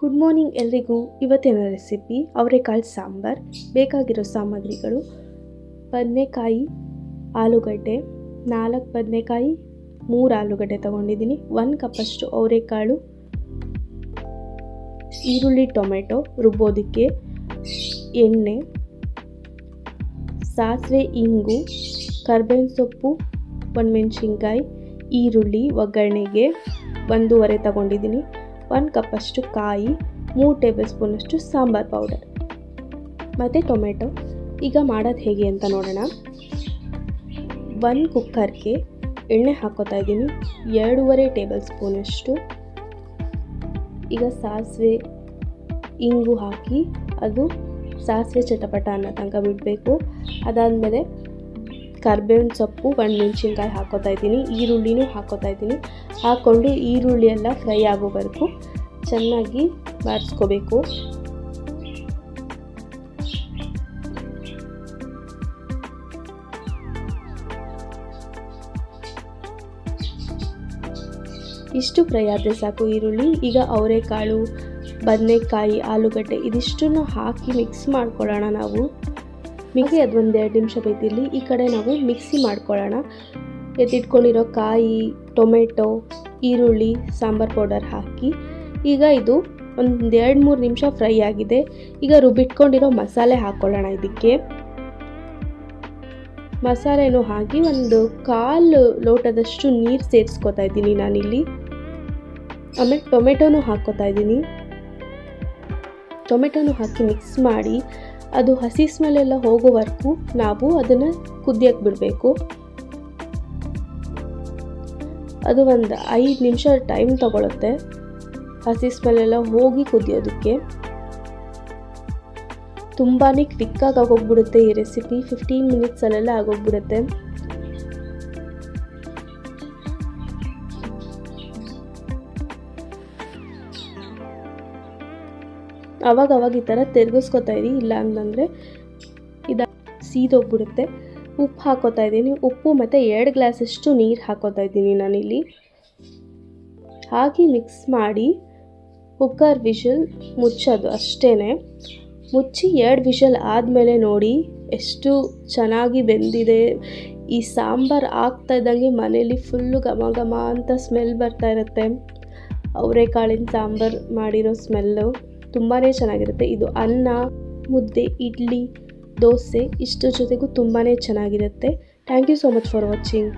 Good morning ಎಲ್ರಿಗೂ. ಇವತ್ತಿನ recipe ಅವರೆಕಾಳು ಸಾಂಬಾರ್. ಬೇಕಾಗಿರೋ ಸಾಮಗ್ರಿಗಳು ಬದನೆಕಾಯಿ, ಆಲೂಗಡ್ಡೆ, ನಾಲ್ಕು ಬದನೆಕಾಯಿ, ಮೂರು ಆಲೂಗಡ್ಡೆ ತೊಗೊಂಡಿದ್ದೀನಿ. ಒಂದು ಕಪ್ಪಷ್ಟು ಅವರೆಕಾಳು, ಈರುಳ್ಳಿ, ಟೊಮೆಟೊ, ರುಬ್ಬೋದಕ್ಕೆ ಎಣ್ಣೆ, ಸಾಸಿವೆ, ಇಂಗು, ಕರ್ಬೇವಿನ ಸೊಪ್ಪು ಒಂದು ಮೆಣಸಿನ್ಕಾಯಿ ಈರುಳ್ಳಿ, ಒಗ್ಗರಣೆಗೆ ಒಂದೂವರೆ ತಗೊಂಡಿದ್ದೀನಿ. ಒಂದು ಕಪ್ಪಷ್ಟು ಕಾಯಿ, ಮೂರು ಟೇಬಲ್ ಸ್ಪೂನಷ್ಟು ಸಾಂಬಾರ್ ಪೌಡರ್. ಮತ್ತು ಟೊಮೆಟೊ. ಈಗ ಮಾಡೋದು ಹೇಗೆ ಅಂತ ನೋಡೋಣ. ಒಂದು ಕುಕ್ಕರ್ಗೆ ಎಣ್ಣೆ ಹಾಕೋತಾ ಇದ್ದೀನಿ. ಎರಡೂವರೆ ಟೇಬಲ್ ಸ್ಪೂನಷ್ಟು ಈಗ ಸಾಸಿವೆ ಇಂಗು ಹಾಕಿ, ಅದು ಸಾಸಿವೆ ಚಟಪಟ ಅನ್ನೋ ತನಕ ಬಿಡಬೇಕು. ಅದಾದಮೇಲೆ ಕರ್ಬೇವಿನ ಸೊಪ್ಪು ಒಂದು ಮೆಣಸಿನ್ಕಾಯಿ ಹಾಕೋತಾ ಇದ್ದೀನಿ, ಈರುಳ್ಳಿನೂ ಹಾಕೋತಾ ಇದ್ದೀನಿ. ಹಾಕ್ಕೊಂಡು ಈರುಳ್ಳಿ ಎಲ್ಲ ಫ್ರೈ ಆಗೋವರೆಗೂ ಚೆನ್ನಾಗಿ ಬಾರಿಸ್ಕೋಬೇಕು. ಇಷ್ಟು ಫ್ರೈ ಆದರೆ ಸಾಕು ಈರುಳ್ಳಿ. ಈಗ ಅವರೆಕಾಳು, ಬದನೆಕಾಯಿ, ಆಲೂಗಡ್ಡೆ, ಇದಿಷ್ಟನ್ನು ಹಾಕಿ ಮಿಕ್ಸ್ ಮಾಡ್ಕೊಳ್ಳೋಣ ನಾವು. ಮಿಕ್ಸಿ ಅದು ಒಂದೆರಡು ನಿಮಿಷ ಬೈತಿರಲಿ ಈ ಕಡೆ ನಾವು ಮಿಕ್ಸಿ ಮಾಡ್ಕೊಳ್ಳೋಣ. ಎತ್ತಿಟ್ಕೊಂಡಿರೋ ಕಾಯಿ, ಟೊಮೆಟೊ, ಈರುಳ್ಳಿ, ಸಾಂಬಾರ್ ಪೌಡರ್ ಹಾಕಿ. ಈಗ ಇದು ಒಂದು ಎರಡು ಮೂರು ನಿಮಿಷ ಫ್ರೈ ಆಗಿದೆ. ಈಗ ರುಬ್ಬಿಟ್ಕೊಂಡಿರೋ ಮಸಾಲೆ ಹಾಕ್ಕೊಳ್ಳೋಣ ಇದಕ್ಕೆ. ಮಸಾಲೆನೂ ಹಾಕಿ ಒಂದು ಕಾಲು ಲೋಟದಷ್ಟು ನೀರು ಸೇರಿಸ್ಕೊತಾ ಇದ್ದೀನಿ ನಾನಿಲ್ಲಿ. ಆಮೇಲೆ ಟೊಮೆಟೊನೂ ಹಾಕ್ಕೋತಾ ಇದ್ದೀನಿ. ಟೊಮೆಟೊನೂ ಹಾಕಿ ಮಿಕ್ಸ್ ಮಾಡಿ ಅದು ಹಸಿ ಸ್ಮೆಲ್ಲೆಲ್ಲ ಹೋಗೋವರೆಗೂ ನಾವು ಅದನ್ನು ಕುದಿಯಕ್ಕೆ ಬಿಡಬೇಕು. ಅದು ಒಂದು ಐದು ನಿಮಿಷ ಟೈಮ್ ತಗೊಳುತ್ತೆ ಹಸಿ ಸ್ಮೆಲ್ಲೆಲ್ಲ ಹೋಗಿ ಕುದಿಯೋದಕ್ಕೆ. ತುಂಬಾ ಕ್ವಿಕ್ಕಾಗಿ ಆಗೋಗ್ಬಿಡುತ್ತೆ ಈ ರೆಸಿಪಿ. ಫಿಫ್ಟೀನ್ ಮಿನಿಟ್ಸಲ್ಲೆಲ್ಲ ಆಗೋಗ್ಬಿಡುತ್ತೆ. ಅವಾಗ ಈ ಥರ ತಿರ್ಗಿಸ್ಕೊತಾ ಇದ್ದೀನಿ ಇಲ್ಲ ಅಂತಂದರೆ ಇದು ಸೀದೋಗ್ಬಿಡುತ್ತೆ. ಉಪ್ಪು ಹಾಕೋತಾ ಇದ್ದೀನಿ ಉಪ್ಪು ಮತ್ತು ಎರಡು ಗ್ಲಾಸಷ್ಟು ನೀರು ಹಾಕೋತಾ ಇದ್ದೀನಿ ನಾನಿಲ್ಲಿ. ಹಾಕಿ ಮಿಕ್ಸ್ ಮಾಡಿ ಕುಕ್ಕರ್ ವಿಷಲ್ ಮುಚ್ಚೋದು ಅಷ್ಟೇ ಮುಚ್ಚಿ ಎರಡು ವಿಷಲ್ ಆದಮೇಲೆ ನೋಡಿ ಎಷ್ಟು ಚೆನ್ನಾಗಿ ಬೆಂದಿದೆ. ಈ ಸಾಂಬಾರು ಆಗ್ತಾ ಇದ್ದಂಗೆ ಮನೇಲಿ ಫುಲ್ಲು ಘಮ ಘಮ ಅಂತ ಸ್ಮೆಲ್ ಬರ್ತಾ ಇರುತ್ತೆ. ಅವರೆಕಾಳಿನ ಸಾಂಬಾರು ಮಾಡಿರೋ ಸ್ಮೆಲ್ಲು. ತುಂಬಾ ಚೆನ್ನಾಗಿರುತ್ತೆ. ಇದು ಅನ್ನ, ಮುದ್ದೆ, ಇಡ್ಲಿ, ದೋಸೆ ಇಷ್ಟು ಜೊತೆಗೂ ತುಂಬಾ ಚೆನ್ನಾಗಿರುತ್ತೆ. Thank you so much for watching